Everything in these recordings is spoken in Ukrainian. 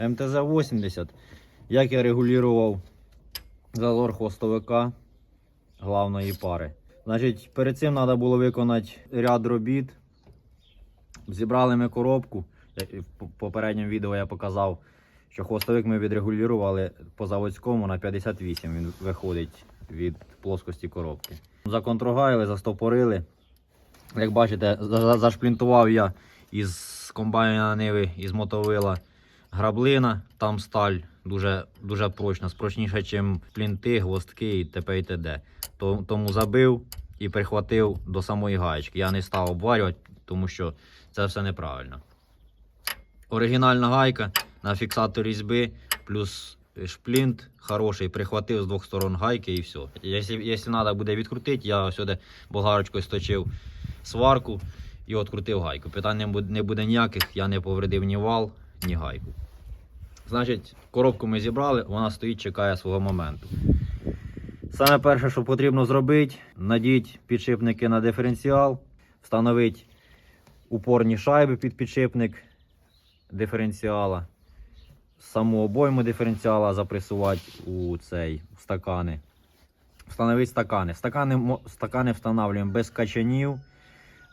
МТЗ-80. Як я регулював зазор хвостовика главної пари. Значить, перед цим треба було виконати ряд робіт. Зібрали ми коробку. В попередньому відео я показав, що хвостовик ми відрегулювали по заводському на 58. Він виходить від плоскості коробки. Законтрогайли, застопорили. Як бачите, за- за- зашплінтував я із комбайна Ниви, із мотовила граблина, там сталь дуже, дуже прочна, спрочніша, ніж плінти, гвоздки і т.п. і т.д. То- Тому забив і прихватив до самої гаєчки. Я не став обварювати, тому що це все неправильно. Оригінальна гайка на фіксатор різьби, плюс шплінт хороший, прихватив з двох сторон гайки і все. Якщо, треба буде відкрутити, я сюди болгарочкою сточив сварку і відкрутив гайку. Питань не буде ніяких, я не повредив ні вал, ні гайку. Значить, коробку ми зібрали, вона стоїть, чекає свого моменту. Саме перше, що потрібно зробити, надіть підшипники на диференціал, встановити упорні шайби під підшипник диференціала, саму обойму диференціала запресувати у цей в стакани. Встановити стакани. Стакани, стакани встановлюємо без качанів,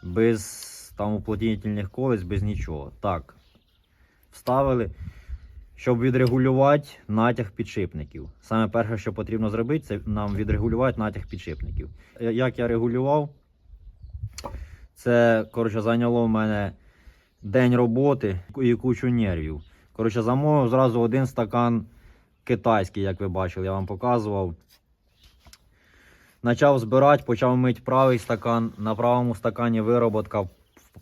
без там уплотнительних колець, без нічого. Так. Вставили. Щоб відрегулювати натяг підшипників. Саме перше, що потрібно зробити, це нам відрегулювати натяг підшипників. Як я регулював, це коротше, зайняло в мене день роботи і кучу нервів. Коротше, замовив зразу один стакан китайський, як ви бачили, я вам показував. Почав збирати, почав мити правий стакан. На правому стакані вироботка в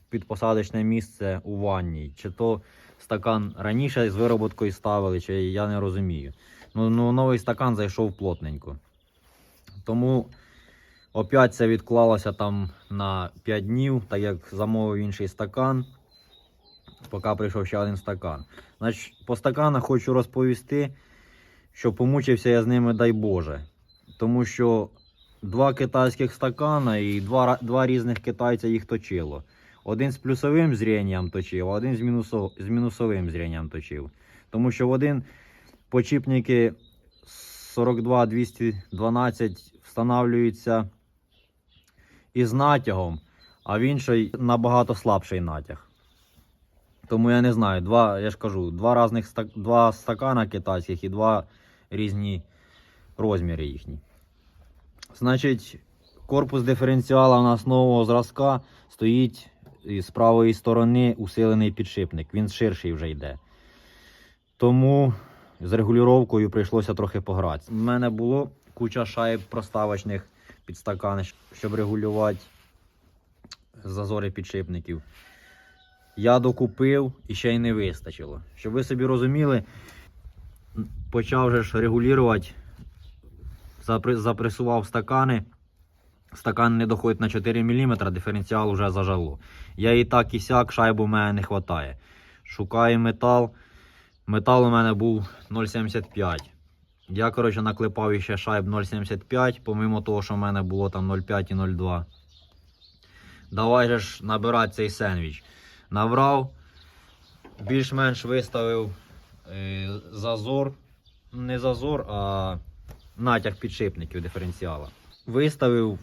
підпосадочне місце у ванній. Чи то стакан раніше з вироботкою ставили, чи я не розумію. Ну, ну новий стакан зайшов плотненько. Тому опять це відклалося там на 5 днів, так як замовив інший стакан, поки прийшов ще один стакан. Значить, по стаканах хочу розповісти, що помучився я з ними, дай Боже. Тому що два китайських стакана і два, два різних китайця їх точило. Один з плюсовим зрінням точив, а один з, мінусо, з мінусовим зрінням точив. Тому що в один почіпники 42-212 встановлюються із натягом, а в інший набагато слабший натяг. Тому я не знаю, два, я ж кажу, два різних ста- два стакана китайських і два різні розміри їхні. Значить, корпус диференціала у нас нового зразка стоїть з правої сторони усилений підшипник. Він ширший вже йде. Тому з регулюванням прийшлося трохи погратися. У мене було куча шайб проставочних під стакани, щоб регулювати зазори підшипників. Я докупив і ще й не вистачило. Щоб ви собі розуміли, почав же ж регулювати, запресував стакани. Стакан не доходить на 4 мм, диференціал вже зажало. Я і так і сяк, шайбу в мене не вистачає. Шукаю метал. Метал у мене був 0,75. Я, коротше, наклепав іще шайб 0,75, помимо того, що в мене було там 0,5 і 0,2. Давай же ж набирати цей сендвіч. Набрав, більш-менш виставив е, зазор. Не зазор, а натяг підшипників диференціала. Виставив.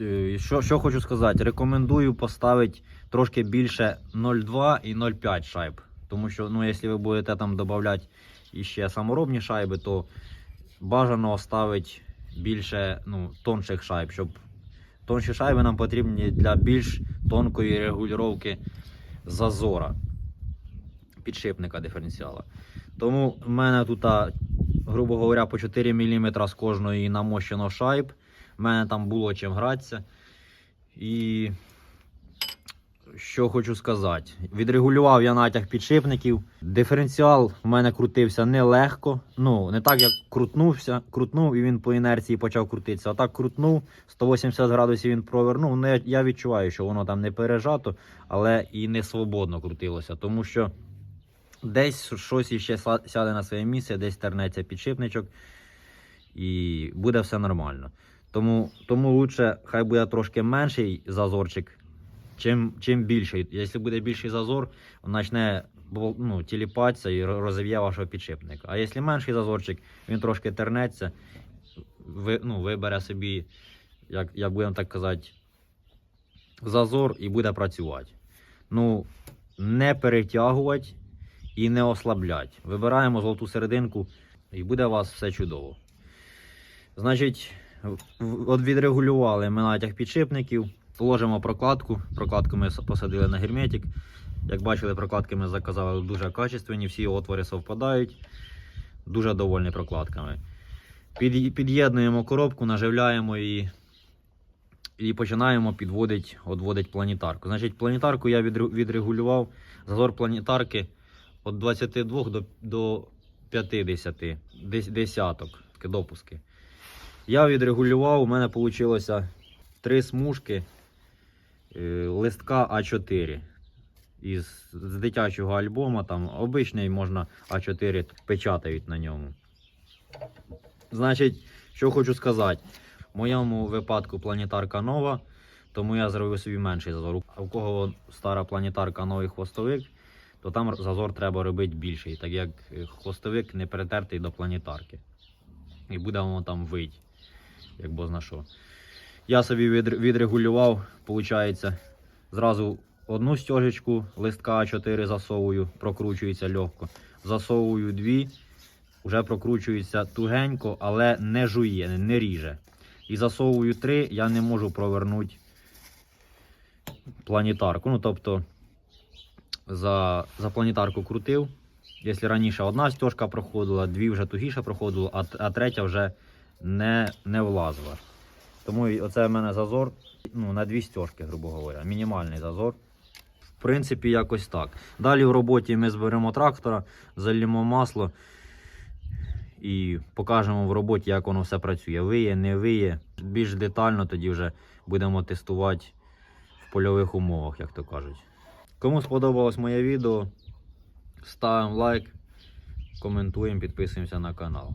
Е, Що, що хочу сказати, рекомендую поставити трошки більше 0,2 і 0,5 шайб. Тому що, ну, якщо ви будете там додавати іще саморобні шайби, то бажано ставити більше ну, тонших шайб, щоб тонші шайби нам потрібні для більш тонкої регулювання зазора підшипника диференціала. Тому в мене тут, грубо говоря, по 4 мм з кожної намощено шайб. У мене там було чим гратися. І що хочу сказати, відрегулював я натяг підшипників. Диференціал в мене крутився нелегко. Ну, не так, як крутнувся, крутнув і він по інерції почав крутитися. А так крутнув, 180 градусів він провернув. Ну, я- я відчуваю, що воно там не пережато, але і не свободно крутилося, тому що десь щось іще сяде на своє місце, десь тернеться підшипничок, і буде все нормально. Тому, тому лучше, хай буде трошки менший зазорчик, чим, чим більший. Якщо буде більший зазор, почне ну, тіліпатися і ро- розів'є вашого підшипника. А якщо менший зазорчик, він трошки тернеться, ви, ну, вибере собі, як, як будемо так казати, зазор і буде працювати. Ну, не перетягувати і не ослаблять. Вибираємо золоту серединку, і буде у вас все чудово. Значить, от відрегулювали ми натяг підшипників, ложимо прокладку. Прокладку ми посадили на герметик. Як бачили, прокладки ми заказали дуже качественні, всі отвори совпадають. Дуже довольні прокладками. Під'єднуємо коробку, наживляємо її і починаємо підводити, відводити планетарку. Значить, планетарку я відрегулював. Зазор планетарки від 22 до, до 50 десяток допуски. Я відрегулював, у мене вийшло три смужки е, листка А4 із з дитячого альбома. Там обичний можна А4 печатають на ньому. Значить, що хочу сказати. В моєму випадку планетарка нова, тому я зробив собі менший зазор. А у кого стара планетарка новий хвостовик, то там зазор треба робити більший, так як е, хвостовик не перетертий до планетарки. І буде воно там вить, як бозна що. Я собі відрегулював, виходить, зразу одну стяжечку листка А4 засовую, прокручується легко. Засовую дві, вже прокручується тугенько, але не жує, не ріже. І засовую три, я не можу провернути планетарку. Ну, тобто, за, за планетарку крутив. Якщо раніше одна стяжка проходила, дві вже тугіше проходило, а, а третя вже не, не влазила. Тому оце в мене зазор ну, на дві стяжки, грубо говоря. Мінімальний зазор. В принципі, якось так. Далі в роботі ми зберемо трактора, залімо масло і покажемо в роботі, як воно все працює. Виє, не виє. Більш детально тоді вже будемо тестувати в польових умовах, як то кажуть. Кому сподобалось моє відео, ставимо лайк, коментуємо, підписуємося на канал.